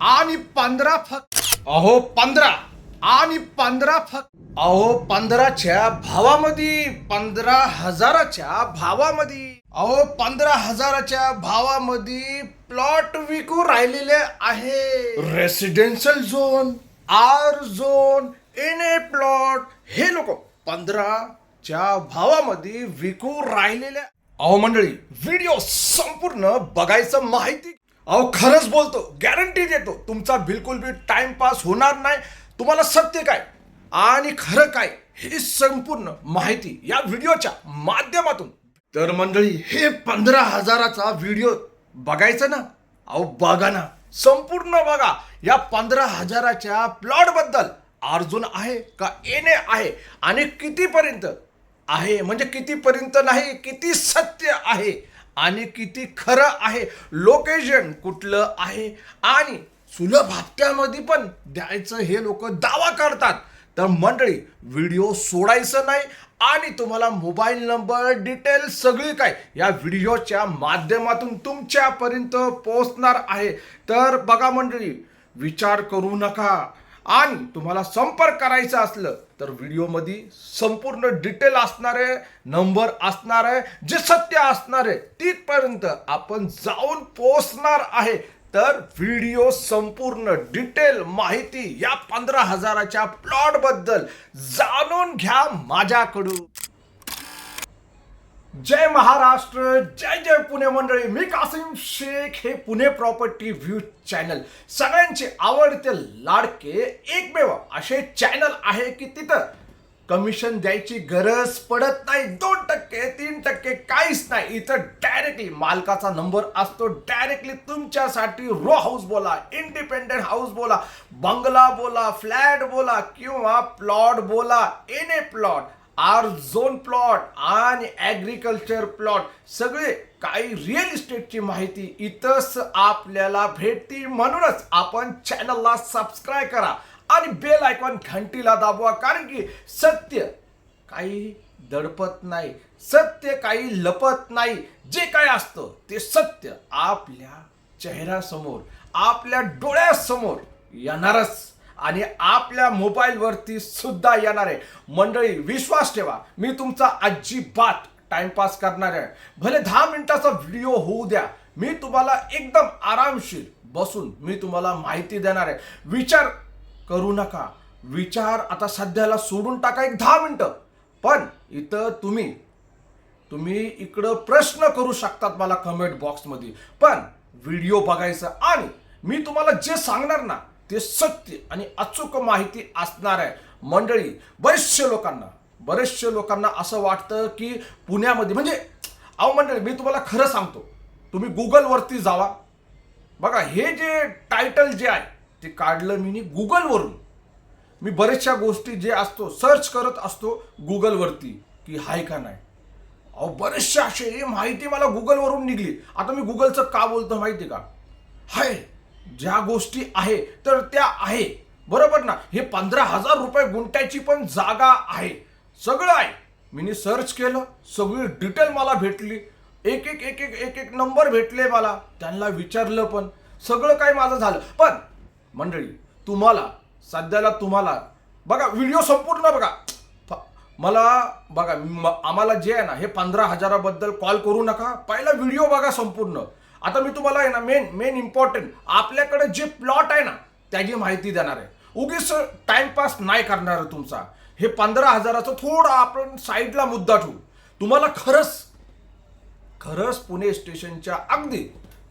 आणि पंधरा फक्त अहो पंधरा. आणि पंधरा फक्त अहो पंधराच्या भावामध्ये पंधरा हजाराच्या भावामध्ये. अहो पंधरा हजाराच्या भावामध्ये प्लॉट विकू राहिलेले आहे. Residential zone R zone N A plot हे लोक पंधराच्या भावामध्ये विकू राहिलेले अहो मंडळी व्हिडिओ संपूर्ण बघायचं माहिती अहो खरंच बोलतो. गॅरंटी देतो. तुमचा बिलकुल बी टाइमपास होणार नाही. तुम्हाला सत्य काय? आणि खरं काय? हे संपूर्ण माहिती या व्हिडिओच्या माध्यमातून. तर मंडळी हे पंधरा हजाराचा व्हिडिओ बघायचं ना? अहो बघा ना. संपूर्ण बघा. या पंधरा हजाराच्या प्लॉटबद्दल अर्जुन आहे का एने आहे? आणि कितीपर्यंत आहे? म्हणजे कितीपर्यंत नाही किती सत्य आहे? आणि किती खरं आहे लोकेशन कुठलं आहे आणि सुलभ हप्त्यामध्ये पण द्यायचं हे लोक दावा करतात. तर मंडळी व्हिडिओ सोडायचं नाही आणि तुम्हाला मोबाईल नंबर डिटेल सगळी काय या व्हिडिओच्या माध्यमातून तुमच्यापर्यंत पोहोचणार आहे. तर बघा मंडळी विचार करू नका. आणि तुम्हाला संपर्क करायचा असलं तर व्हिडिओमध्ये संपूर्ण डिटेल असणार आहे नंबर असणार आहे जे सत्य असणार आहे तिथपर्यंत आपण जाऊन पोचणार आहे. तर व्हिडिओ संपूर्ण डिटेल माहिती या पंधरा हजाराच्या प्लॉटबद्दल जाणून घ्या माझ्याकडून. जय महाराष्ट्र जय जय पुणे मंडळी. मी कासिम शेख हे पुणे प्रॉपर्टी व्ह्यू चॅनल. सगळ्यांचे आवडते लाडके एकमेव असे चॅनल आहे की तिथं कमिशन द्यायची गरज पडत नाही. दोन टक्के तीन टक्के काहीच नाही. इथं डायरेक्टली मालकाचा नंबर असतो. डायरेक्टली तुमच्यासाठी रो हाऊस बोला इंडिपेंडेंट हाऊस बोला बंगला बोला फ्लॅट बोला किंवा प्लॉट बोला N A plot R zone plot आणि ॲग्रिकल्चर प्लॉट सगळे काही रिअल इस्टेटची माहिती इथंच आपल्याला भेटती म्हणूनच आपण चॅनलला सबस्क्राईब करा आणि बेल आयकॉन घंटीला दाबवा कारण की सत्य काही दडपत नाही सत्य काही लपत नाही. जे काय असतं ते सत्य आपल्या चेहऱ्यासमोर आपल्या डोळ्यासमोर येणारच. आणि आपल्या मोबाईलवरती सुद्धा येणार. आहे मंडळी विश्वास ठेवा. मी तुमचा अजिबात टाइमपास करणार आहे. भले दहा मिनिटाचा व्हिडिओ होऊ द्या. मी तुम्हाला एकदम आरामशीर बसून मी तुम्हाला माहिती देणार आहे. विचार करू नका. विचार आता सध्याला सोडून टाका एक दहा मिनटं. पण इथं तुम्ही तुम्ही इकडं प्रश्न करू शकतात मला कमेंट बॉक्समध्ये पण व्हिडिओ बघायचा आणि मी तुम्हाला जे सांगणार ना ते सत्य आणि अचूक माहिती असणार आहे. मंडळी बरेचशे लोकांना बरेचशे लोकांना असं वाटतं की पुण्यामध्ये म्हणजे अहो मंडळी मी तुम्हाला खरं सांगतो. तुम्ही गुगलवरती जावा. बघा हे जे टायटल जे आहे ते काढलं मी गुगलवरून. मी बऱ्याचशा गोष्टी जे असतो सर्च करत असतो गुगलवरती की हाय का नाही. अहो बरेचशे असे माहिती मला गुगलवरून निघली. आता मी गुगलचं का बोलतो माहिती का? हाय. ज्या गोष्टी आहे तर त्या आहे. बरोबर ना? हे पंधरा हजार रुपये गुंट्याची पण जागा आहे. सगळं आहे. मी सर्च केलं सगळी डिटेल मला भेटली. एक एक एक एक एक एक नंबर भेटले मला. त्यांना विचारलं पण. सगळं काही माझं झालं. पण मंडळी तुम्हाला सध्याला तुम्हाला बघा व्हिडिओ संपूर्ण बघा. मला बघा आम्हाला जे आहे ना हे पंधरा हजाराबद्दल कॉल करू नका. पहिला व्हिडिओ बघा संपूर्ण. आता मी तुम्हाला आहे ना मेन मेन इम्पॉर्टंट आपल्याकडे जे प्लॉट आहे ना त्याची माहिती देणार आहे. उगीच टाइमपास नाही करणार तुमचा. हे पंधरा हजाराचं थोडं आपण साईडला मुद्दा ठेवू. तुम्हाला खरंच खरंच पुणे स्टेशनच्या अगदी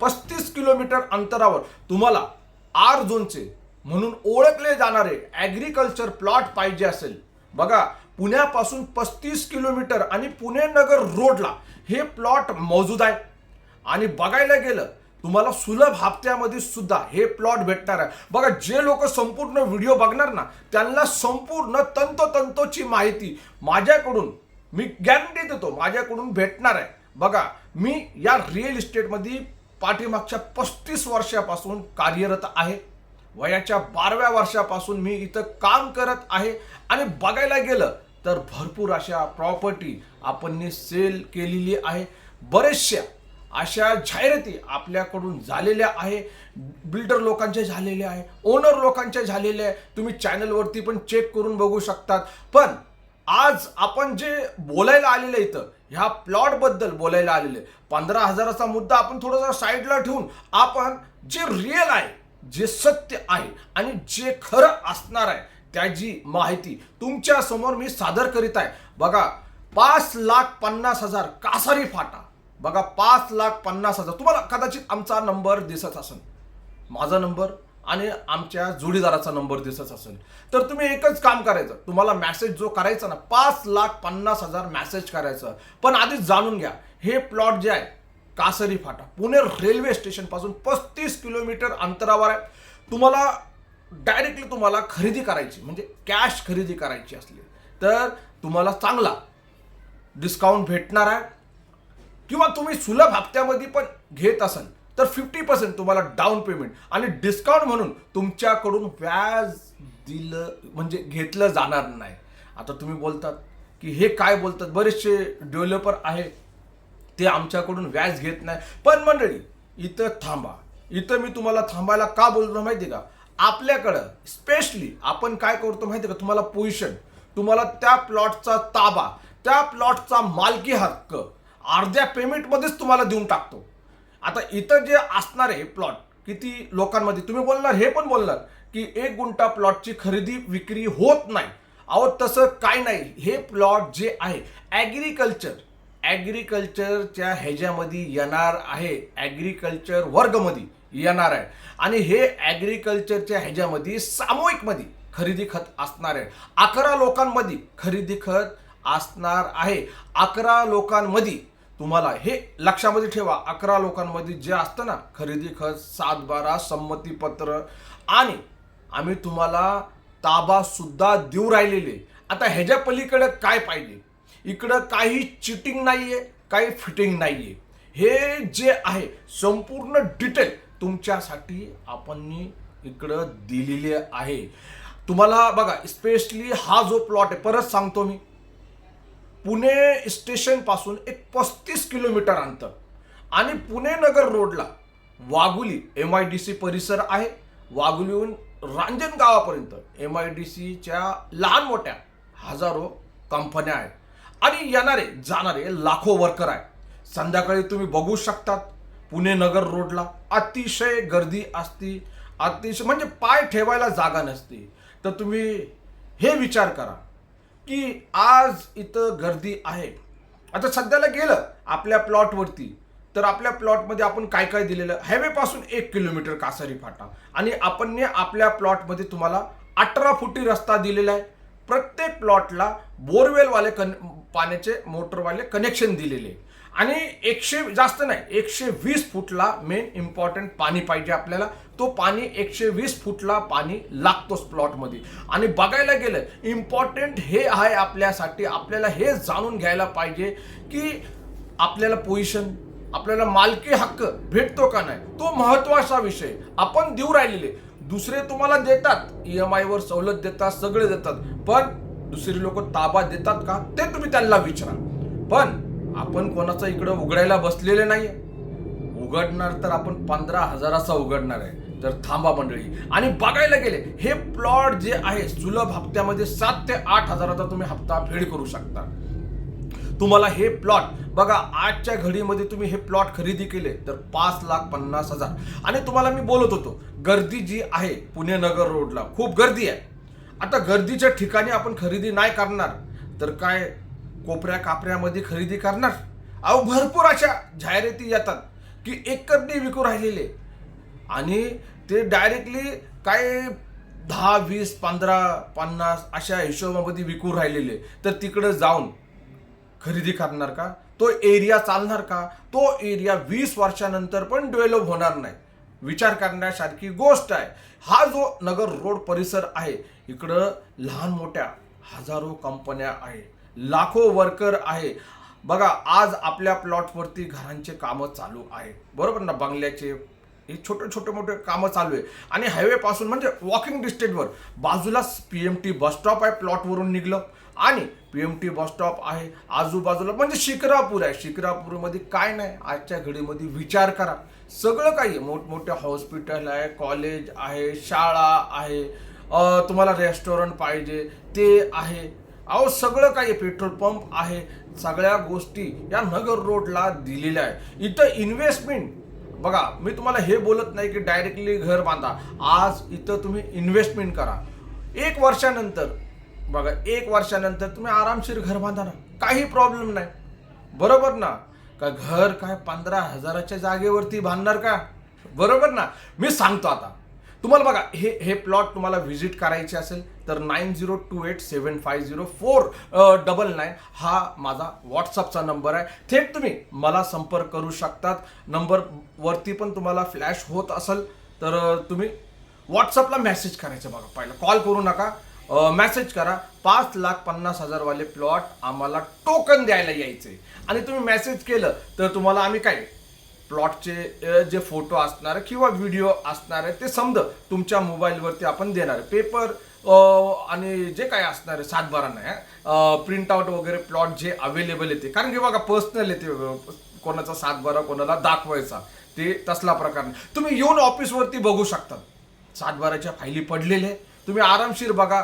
पस्तीस किलोमीटर अंतरावर तुम्हाला आर झोनचे म्हणून ओळखले जाणारे ॲग्रिकल्चर प्लॉट पाहिजे असेल. बघा पुण्यापासून पस्तीस किलोमीटर आणि पुणे नगर रोडला हे प्लॉट मौजूद आहे. आणि बघायला गेलं तुम्हाला सुलभ हप्त्यामध्ये सुद्धा हे प्लॉट भेटणार आहे. बघा जे लोक संपूर्ण व्हिडिओ बघणार ना त्यांना संपूर्ण तंतोतंतोची माहिती माझ्याकडून मी गॅरंटी देतो माझ्याकडून भेटणार आहे. बघा मी या रिअल इस्टेटमध्ये पाठीमागच्या पस्तीस वर्षापासून कार्यरत आहे. वयाच्या बाराव्या वर्षापासून मी इथं काम करत आहे. आणि बघायला गेलं तर भरपूर अशा प्रॉपर्टी आपण सेल केलेली आहे. बरेचशा अशा जाहिराती आपल्याकडून झालेल्या आहे. बिल्डर लोकांच्या झालेल्या आहे. ओनर लोकांच्या झालेल्या आहे. तुम्ही चॅनलवरती पण चेक करून बघू शकतात. पण आज आपण जे बोलायला आलेलं इथं ह्या प्लॉटबद्दल बोलायला बोलायला आलेले पंधरा हजाराचा मुद्दा आपण थोडासा साईडला ठेवून आपण जे रिअल आहे जे सत्य आहे आणि जे खरं असणार आहे त्याची माहिती तुमच्यासमोर मी सादर करीत आहे. बघा पाच लाख पन्नास हजार कासारी फाटा. बघा पाच लाख पन्नास हजार. तुम्हाला कदाचित आमचा नंबर दिसत असेल. माझा नंबर आणि आमच्या जोडीदाराचा नंबर दिसत असेल. तर तुम्ही एकच काम करायचं. तुम्हाला मॅसेज जो करायचा ना पाच लाख पन्नास हजार मॅसेज करायचं. पण आधीच जाणून घ्या हे प्लॉट जे आहे कासरी फाटा. पुणे रेल्वे स्टेशनपासून पस्तीस किलोमीटर अंतरावर आहे. तुम्हाला डायरेक्टली तुम्हाला खरेदी करायची म्हणजे कॅश खरेदी करायची असली तर तुम्हाला चांगला डिस्काउंट भेटणार आहे. किंवा तुम्ही सुलभ हप्त्यामध्ये पण घेत असाल तर फिफ्टी पर्सेंट तुम्हाला डाऊन पेमेंट आणि डिस्काउंट म्हणून तुमच्याकडून व्याज दिलं म्हणजे घेतलं जाणार नाही. आता तुम्ही बोलतात की हे काय बोलतात? बरेचसे डेव्हलपर आहे ते आमच्याकडून व्याज घेत नाही. पण मंडळी इथं थांबा. इथं मी तुम्हाला थांबायला का बोलतो माहिती का? आपल्याकडं स्पेशली आपण काय करतो माहिती का? तुम्हाला पोझिशन तुम्हाला त्या प्लॉटचा ताबा त्या प्लॉटचा मालकी हक्क अर्ध्या पेमेंटमध्येच तुम्हाला देऊन टाकतो. आता इथं जे असणार आहे प्लॉट किती लोकांमध्ये तुम्ही बोलणार हे पण बोलणार की एक गुंठा प्लॉटची खरेदी विक्री होत नाही. अहो तसं काय नाही. हे प्लॉट जे आहे ॲग्रिकल्चर ॲग्रिकल्चरच्या ह्याच्यामध्ये येणार आहे. ॲग्रिकल्चर वर्गमध्ये येणार आहे. आणि हे ॲग्रिकल्चरच्या ह्याच्यामध्ये सामूहिकमध्ये खरेदी खत असणार आहे. अकरा लोकांमध्ये खरेदी खत असणार आहे. अकरा लोकांमध्ये तुम्हाला हे लक्षामध्ये ठेवा. अकरा लोकांमध्ये जे असतं ना खरेदी खत सात बारा संमतीपत्र आणि आम्ही तुम्हाला ताबासुद्धा देऊ राहिलेले. आता ह्याच्या पलीकडे काय पाहिजे? इकडं काही चिटिंग नाही आहे काही फिटिंग नाही आहे हे जे आहे संपूर्ण डिटेल तुमच्यासाठी आपण इकडं दिलेले आहे. तुम्हाला बघा स्पेशली हा जो प्लॉट आहे परत सांगतो मी. पुणे स्टेशनपासून एक पस्तीस किलोमीटर अंतर. आणि पुणे नगर रोडला Waghuli M I D C परिसर आहे. वाघुलीहून रांजण गावापर्यंत एम आय डी सीच्या लहान मोठ्या हजारो कंपन्या आहेत. आणि येणारे जाणारे लाखो वर्कर आहेत. संध्याकाळी तुम्ही बघू शकतात पुणे नगर रोडला अतिशय गर्दी असती अतिशय म्हणजे पाय ठेवायला जागा नसती. तर तुम्ही हे विचार करा. की आज इथं गर्दी आहे. आता सध्याला गेलं आपल्या प्लॉटवरती तर आपल्या प्लॉटमध्ये आपण काय काय दिलेलं? हायवेपासून एक किलोमीटर कासारी फाटा. आणि आपण आपल्या प्लॉटमध्ये तुम्हाला अठरा फुटी रस्ता दिलेला आहे. प्रत्येक प्लॉटला बोरवेलवाले कन पाण्याचे मोटरवाले कनेक्शन दिलेले आहे. आणि एकशे जास्त नाही एकशे वीस फुटला मेन इम्पॉर्टंट पाणी पाहिजे आपल्याला. तो पाणी एकशे वीस फुटला पाणी लागतोच प्लॉटमध्ये आणि बघायला गेलं इम्पॉर्टंट हे आहे आपल्यासाठी. आपल्याला हे जाणून घ्यायला पाहिजे की आपल्याला पोझिशन आपल्याला मालकी हक्क भेटतो का नाही तो महत्त्वाचा विषय. आपण देऊ राहिलेले. दुसरे तुम्हाला देतात ई एम आयवर सवलत देतात सगळे देतात. पण दुसरे लोक ताबा देतात का ते तुम्ही त्यांना विचारा. पण आपण कोणाचा इकडं उघडायला बसलेले नाही उघडणार तर आपण पंधरा हजाराचा उघडणार आहे. तर थांबा मंडळी. आणि बघायला गेले हे प्लॉट जे आहे सुलभ हप्त्यामध्ये सात ते आठ हजाराचा तुम्ही हप्ता फेड करू शकता. तुम्हाला हे प्लॉट बघा आजच्या घडीमध्ये तुम्ही हे प्लॉट खरेदी केले तर पाच लाख पन्नास हजार. आणि तुम्हाला मी बोलत होतो गर्दी जी आहे पुणे नगर रोडला खूप गर्दी आहे. आता गर्दीच्या ठिकाणी आपण खरेदी नाही करणार तर काय कोपऱ्या कापऱ्यामध्ये खरेदी करणार? अहो भरपूर अशा जाहिराती येतात की एकरने विकू राहिलेले. आणि ते डायरेक्टली काय दहा वीस पंधरा पन्नास अशा हिशोबामध्ये विकू राहिलेले. तर तिकडं जाऊन खरेदी करणार का? तो एरिया चालणार का? तो एरिया वीस वर्षानंतर पण डेव्हलप होणार नाही. विचार करण्यासारखी गोष्ट आहे. हा जो नगर रोड परिसर आहे इकडं लहान मोठ्या हजारो कंपन्या आहे लाखो वर्कर आहे. बघा आज आपल्या प्लॉटवरती घरांचे कामं चालू आहे. बरोबर ना? बंगल्याचे. हे छोटे छोटे मोठे कामं चालू आहे. आणि हायवेपासून म्हणजे वॉकिंग डिस्टन्सवर बाजूलाच P M T bus stop आहे प्लॉटवरून निघलं. आणि P M T bus stop आहे आजूबाजूला. म्हणजे शिक्रापूर आहे. शिक्रापूरमध्ये काय नाही. आजच्या घडीमध्ये विचार करा. सगळं काही आहे. मोठमोठे हॉस्पिटल आहे कॉलेज आहे शाळा आहे. तुम्हाला रेस्टॉरंट पाहिजे. ते आहे. अहो सगळं काही पेट्रोल पंप आहे. सगळ्या गोष्टी या नगर रोडला दिलेल्या आहे. इथं इन्व्हेस्टमेंट बघा मी तुम्हाला हे बोलत नाही की डायरेक्टली घर बांधा. आज इथं तुम्ही इन्व्हेस्टमेंट करा. एक वर्षानंतर बघा एक वर्षानंतर तुम्ही आरामशीर घर बांधा ना काही प्रॉब्लेम नाही. बरोबर ना? का घर काय पंधरा हजाराच्या जागेवरती बांधणार का? बरोबर ना? मी सांगतो आता. तुम्हाला बघा हे हे प्लॉट तुम्हाला व्हिजिट करायचे असेल तर nine zero two eight seven five zero four double nine हा माझा व्हॉट्सअपचा नंबर आहे. थेट तुम्ही मला संपर्क करू शकतात. नंबरवरती पण तुम्हाला फ्लॅश होत असेल तर तुम्ही व्हॉट्सअपला मेसेज करायचं बघा पहिलं. कॉल करू नका. मेसेज करा. पाच लाख पन्नास हजारवाले प्लॉट आम्हाला टोकन द्यायला यायचे आणि तुम्ही मेसेज केलं तर तुम्हाला आम्ही काय प्लॉटचे जे फोटो असणार किंवा व्हिडिओ असणार आहे ते समजा तुमच्या मोबाईलवरती आपण देणार. पेपर आणि जे काय असणार आहे सातबारांना प्रिंट आउट वगैरे प्लॉट जे अवेलेबल येते कारण की बघा पर्सनल येते कोणाचा सातबारा कोणाला दाखवायचा ते तसला प्रकार नाही. तुम्ही येऊन ऑफिसवरती बघू शकता. सातबाराच्या फायली पडलेले तुम्ही आरामशीर बघा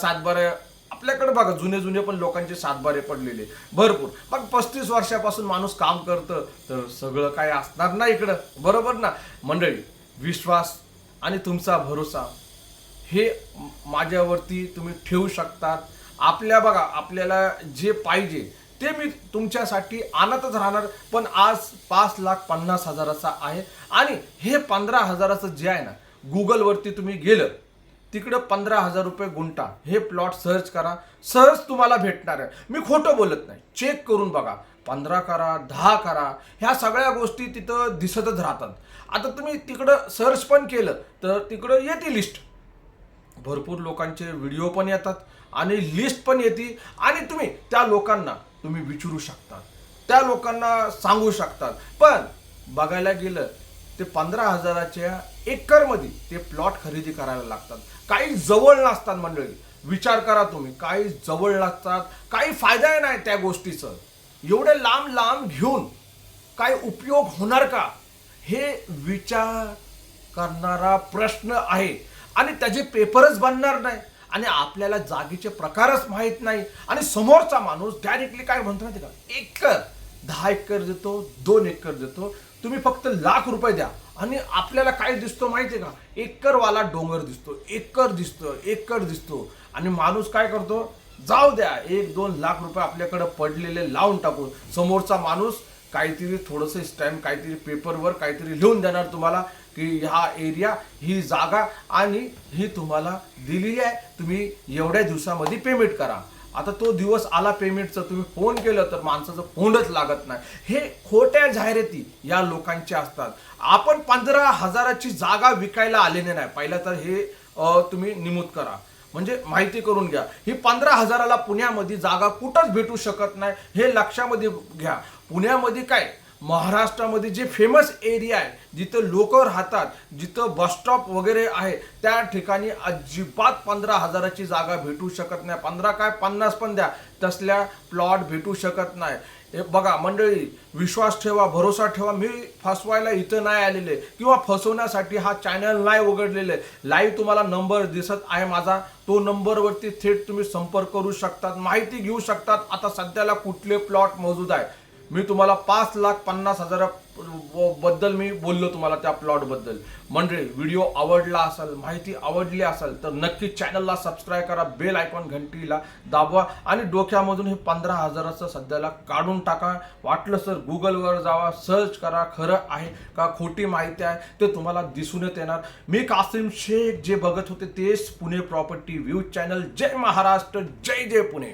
सातबारा आपल्याकडे बघा जुने जुने पण लोकांचे सातबारे पडलेले भरपूर. मग पस्तीस वर्षापासून माणूस काम करतं तर सगळं काय असणार ना इकडं? बरोबर ना? मंडळी विश्वास आणि तुमचा भरोसा हे माझ्यावरती तुम्ही ठेवू शकतात. आपल्या बघा आपल्याला जे पाहिजे ते मी तुमच्यासाठी आणतच राहणार. पण आज पाच लाख पन्नास हजाराचा आहे. आणि हे पंधरा हजाराचं जे आहे ना गुगलवरती तुम्ही गेलं तिकडं पंधरा हजार रुपये गुंठा. हे प्लॉट सर्च करा. सहज तुम्हाला भेटणार आहे. मी खोटं बोलत नाही. चेक करून बघा. पंधरा करा दहा करा. ह्या सगळ्या गोष्टी तिथं दिसतच राहतात. आता तुम्ही तिकडं सर्च पण केलं तर तिकडं येते लिस्ट भरपूर लोकांचे व्हिडिओ पण येतात आणि लिस्ट पण येते. आणि तुम्ही त्या लोकांना तुम्ही विचारू शकता. त्या लोकांना सांगू शकतात पण बघायला गेलं ते पंधरा हजाराच्या एकरमध्ये ते प्लॉट खरेदी करायला लागतात. काही जवळ नसतात मंडळी. विचार करा तुम्ही काही जवळ लागतात काही फायदा नाही त्या गोष्टीचं. एवढे लांब लांब घेऊन काय उपयोग होणार का? हे विचार करणारा प्रश्न आहे. आणि त्याचे पेपरच बनणार नाही. आणि आपल्याला जागेचे प्रकारच माहीत नाही. आणि समोरचा माणूस डायरेक्टली काय म्हणतो माहिती का? एकर. दहा एकर देतो दोन एकर देतो. तुम्ही फक्त लाख रुपये द्या. आणि आपल्याला काय दिसतो माहिती आहे का? एकरवाला डोंगर दिसतो. एकर दिसतो एकर दिसतो. आणि माणूस काय करतो? जाऊ द्या. एक दोन लाख रुपये आपल्याकडे पडलेले लावून टाकू समोरचा माणूस काहीतरी थोडंसं स्टॅम्प काहीतरी पेपरवर काहीतरी लिहून देणार तुम्हाला की हा एरिया ही जागा आणि ही तुम्हाला दिलेली आहे. तुम्ही एवढ्या दिवसामध्ये पेमेंट करा. आता तो दिवस आला पेमेंटचा तुम्ही फोन केलं तर माणसाचं फोनच लागत नाही. हे खोट्या जाहिराती या लोकांच्या असतात. आपण पंधरा हजाराची जागा विकायला आलेले नाही. पहिलं तर हे तुम्ही निमूद करा. म्हणजे माहिती करून घ्या. ही पंधरा हजाराला पुण्यामध्ये जागा कुठंच भेटू शकत नाही हे लक्षामध्ये घ्या. पुण्यामध्ये काय? महाराष्ट्रामध्ये जे फेमस एरिया आहे जिथं लोक राहतात जिथं बस स्टॉप वगैरे आहे त्या ठिकाणी अजिबात पंधरा हजाराची जागा भेटू शकत नाही. पंधरा काय पन्नास पण द्या तसल्या प्लॉट भेटू शकत नाही. हे बघा मंडळी विश्वास ठेवा भरोसा ठेवा. मी फसवायला इथं नाही आलेले. किंवा फसवण्यासाठी हा चॅनल नाही उघडलेले. लाईव्ह तुम्हाला नंबर दिसत आहे माझा. तो नंबरवरती थेट तुम्ही संपर्क करू शकतात माहिती घेऊ शकतात. आता सध्याला कुठले प्लॉट मौजूद आहे? मी तुम्हाला पाच लाख पन्नास हजारबद्दल मी बोललो तुम्हाला त्या प्लॉटबद्दल म्हणजे मंडळी व्हिडिओ आवडला असेल माहिती आवडली असेल तर नक्की चॅनलला सबस्क्राईब करा बेल आयकॉन घंटीला दाबवा आणि डोक्यामधून हे पंधरा हजाराचं सध्याला काढून टाका. वाटलं सर गुगलवर जावा सर्च करा खरं आहे का खोटी माहिती आहे ते तुम्हाला दिसून येत येणार. मी कासिम शेख जे बघत होते तेच पुणे प्रॉपर्टी व्ह्यूज चॅनल जय महाराष्ट्र जय जय पुणे.